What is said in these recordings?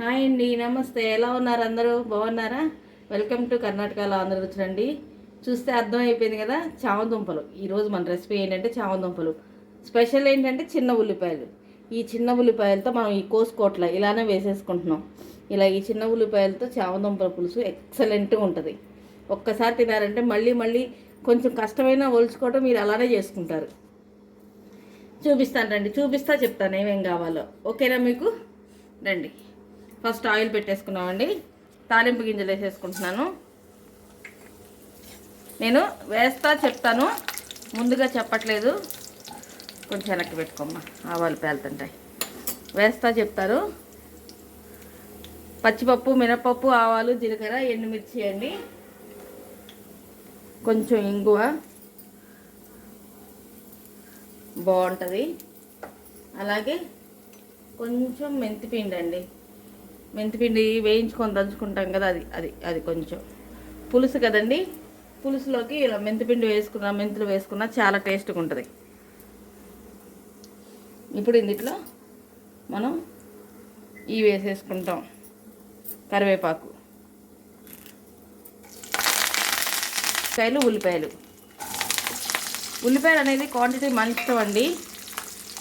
Hi అండి నమస్తే. ఎలా ఉన్నారు అందరూ? బాగున్నారా? వెల్కమ్ టు కర్ణాటకలో అందరూ రుచులండి చూస్తే అర్థం అయిపోయింది కదా చామదుంపలు. ఈరోజు మన రెసిపీ ఏంటంటే చామదుంపలు. స్పెషల్ ఏంటంటే చిన్న ఉల్లిపాయలు. ఈ చిన్న ఉల్లిపాయలతో మనం ఈ కోసుకోట్ల ఇలానే వేసేసుకుంటున్నాం. ఇలా ఈ చిన్న ఉల్లిపాయలతో చామదుంపల పులుసు ఎక్సలెంట్గా ఉంటుంది. ఒక్కసారి తినారంటే మళ్ళీ మళ్ళీ కొంచెం కష్టమైన ఒలుచుకోవటం మీరు అలానే చేసుకుంటారు. చూపిస్తాను రండి. చూపిస్తా చెప్తాను ఏమేం కావాలో. ఓకేనా మీకు? రండి. ఫస్ట్ ఆయిల్ పెట్టేసుకున్నామండి. తాలింపు గింజలు వేసేసుకుంటున్నాను. నేను వేస్తా చెప్తాను. ముందుగా చెప్పట్లేదు. కొంచెం వెనక్కి పెట్టుకోమ్మా. ఆవాలు పేలుతుంటాయి. వేస్తా చెప్తారు. పచ్చిపప్పు మినపప్పు ఆవాలు జీలకర్ర ఎండుమిర్చి అండి. కొంచెం ఇంగువ. బాగుంటుంది. అలాగే కొంచెం మెంతిపిండి అండి మెంతిపిండి వేయించుకొని దంచుకుంటాం కదా అది అది అది కొంచెం. పులుసు కదండి? పులుసులోకి ఇలా మెంతిపిండి వేసుకున్న మెంతులు వేసుకున్న చాలా టేస్ట్గా ఉంటుంది. ఇప్పుడు ఇందులో మనం ఇవి వేసేసుకుంటాం కరివేపాకు. కాయలు ఉల్లిపాయలు. ఉల్లిపాయలు అనేది క్వాంటిటీ మన ఇష్టం అండి.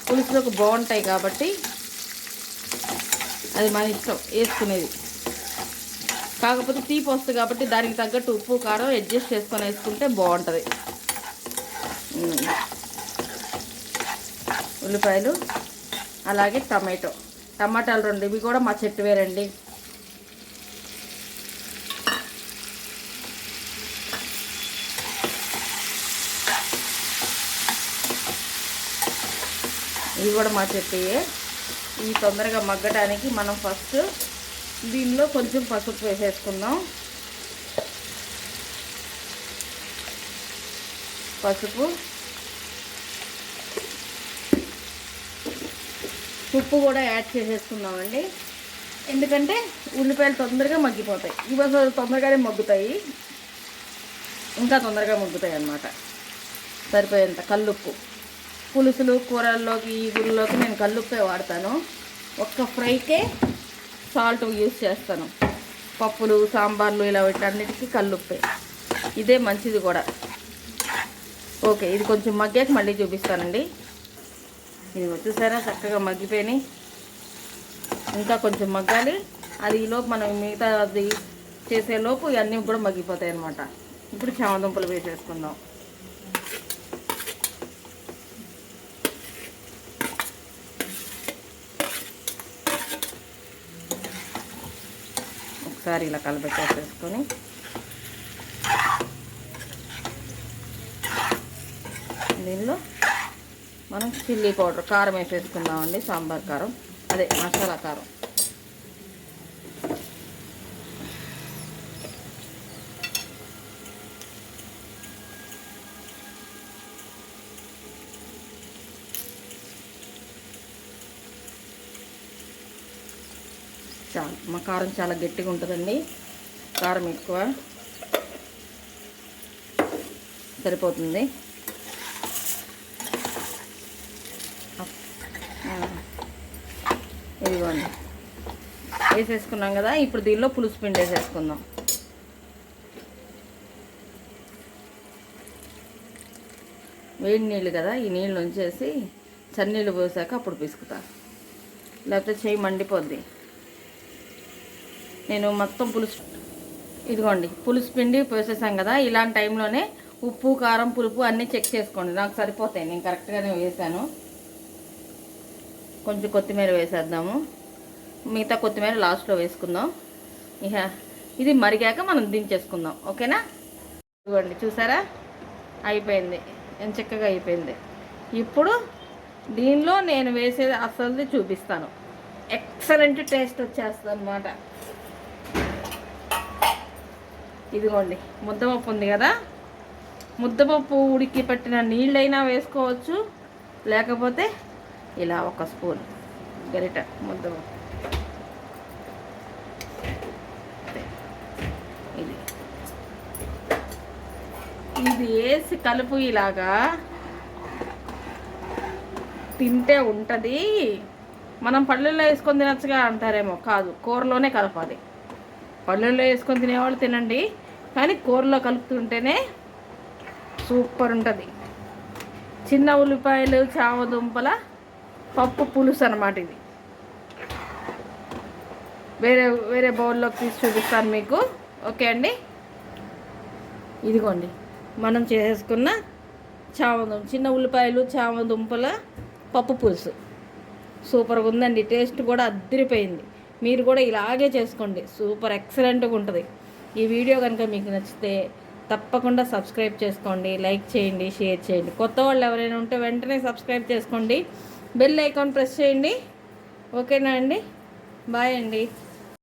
పులుసులోకి బాగుంటాయి కాబట్టి అది మన ఇష్టం వేసుకునేది. కాకపోతే తీపి వస్తుంది కాబట్టి దానికి తగ్గట్టు ఉప్పు కారం అడ్జస్ట్ చేసుకొని వేసుకుంటే బాగుంటుంది. ఉల్లిపాయలు అలాగే టమాటో. టమాటాలు రెండు ఇవి కూడా మా చెట్టు వేరండి. ఇవి కూడా మా చెట్టుయే. ఇవి తొందరగా మగ్గడానికి మనం ఫస్ట్ దీనిలో కొంచెం పసుపు వేసేసుకుందాం. పసుపు. ఉప్పు కూడా యాడ్ చేసేసుకుందామండి. ఎందుకంటే ఉల్లిపాయలు తొందరగా మగ్గిపోతాయి. ఇవి అసలు తొందరగానే మగ్గుతాయి. ఇంకా తొందరగా మగ్గుతాయి అన్నమాట సరిపోయేంత కల్లుప్పు. పులుసులు కూరల్లోకి ఈ గుళ్ళలోకి నేను కల్లుప్పే వాడతాను. ఒక్క ఫ్రైకే సాల్ట్ యూస్ చేస్తాను. పప్పులు సాంబార్లు ఇలా వీటన్నిటికీ కల్లుప్పే. ఇదే మంచిది కూడా. ఓకే ఇది కొంచెం మగ్గాక మళ్ళీ చూపిస్తానండి. ఇది వచ్చేసారా చక్కగా మగ్గిపోయినాయి. ఇంకా కొంచెం మగ్గాలి. అది ఈలోపు మనం మిగతా అది చేసేలోపు ఇవన్నీ కూడా మగ్గిపోతాయి అన్నమాట ఇప్పుడు చామదుంపలు వేసేసుకుందాం. ఒకసారి ఇలా కలబెట్టేసేసుకొని. దీనిలో మనం చిల్లీ పౌడర్ కారం వేసేసుకుందామండి సాంబార్ కారం. అదే మసాలా కారం. చాలు మా కారం చాలా గట్టిగా ఉంటుందండి. కారం ఎక్కువ. సరిపోతుంది. ఇదిగోండి. వేసేసుకున్నాం కదా ఇప్పుడు దీనిలో పులుసు పిండి వేసేసుకుందాం. వేడి నీళ్ళు కదా ఈ నీళ్ళు ఉంచేసి చన్నీళ్ళు పోసాక అప్పుడు పిసుకుతా. లేకపోతే చేయి మండిపోద్ది. నేను మొత్తం పులుసు ఇదిగోండి పులుసు పిండి పోసేసాం కదా ఇలాంటి టైంలోనే ఉప్పు కారం పులుపు అన్నీ చెక్ చేసుకోండి. నాకు సరిపోతాయి నేను కరెక్ట్గానే వేసాను. కొంచెం కొత్తిమీర వేసేద్దాము. మిగతా కొత్తిమీర లాస్ట్లో వేసుకుందాం. ఇక ఇది మరిగాక మనం దించేసుకుందాం ఓకేనా? ఇదిగోండి చూసారా? అయిపోయింది ఎంత చక్కగా అయిపోయింది. ఇప్పుడు దీనిలో నేను వేసేది అసలు చూపిస్తాను. ఎక్సలెంట్ టేస్ట్ వచ్చేస్తుంది అనమాట ఇదిగోండి ముద్దపప్పు ఉంది కదా? ముద్దపప్పు ఉడికి పట్టిన నీళ్ళైనా వేసుకోవచ్చు లేకపోతే ఇలా ఒక స్పూన్ గరిట ముద్దపప్పు. ఇది. ఇది వేసి కలుపు ఇలాగా తింటే ఉంటుంది. మనం పళ్ళల్లో వేసుకొని తినచ్చుగా అంటారేమో కాదు కూరలోనే కలపాలి. పళ్ళల్లో వేసుకొని తినేవాళ్ళు తినండి. కానీ కూరలో కలుపుతుంటేనే సూపర్ ఉంటుంది. చిన్న ఉల్లిపాయలు చామదుంపల పప్పు పులుసు అనమాట ఇది. వేరే వేరే బౌల్లోకి తీసి చూపిస్తాను మీకు. ఓకే అండి? ఇదిగోండి. మనం చేసుకున్న చామదుంప చిన్న ఉల్లిపాయలు చామదుంపల పప్పు పులుసు. సూపర్గా ఉందండి. టేస్ట్ కూడా అద్దరిపోయింది. మీరు కూడా ఇలాగే చేసుకోండి. సూపర్ ఎక్సలెంట్గా ఉంటుంది. ఈ వీడియో కనుక మీకు నచ్చితే తప్పకుండా సబ్స్క్రైబ్ చేసుకోండి లైక్ చేయండి షేర్ చేయండి. కొత్త వాళ్ళు ఎవరైనా ఉంటే వెంటనే సబ్స్క్రైబ్ చేసుకోండి. బెల్ ఐకాన్ ప్రెస్ చేయండి. ఓకేనా అండి? బాయ్ అండి.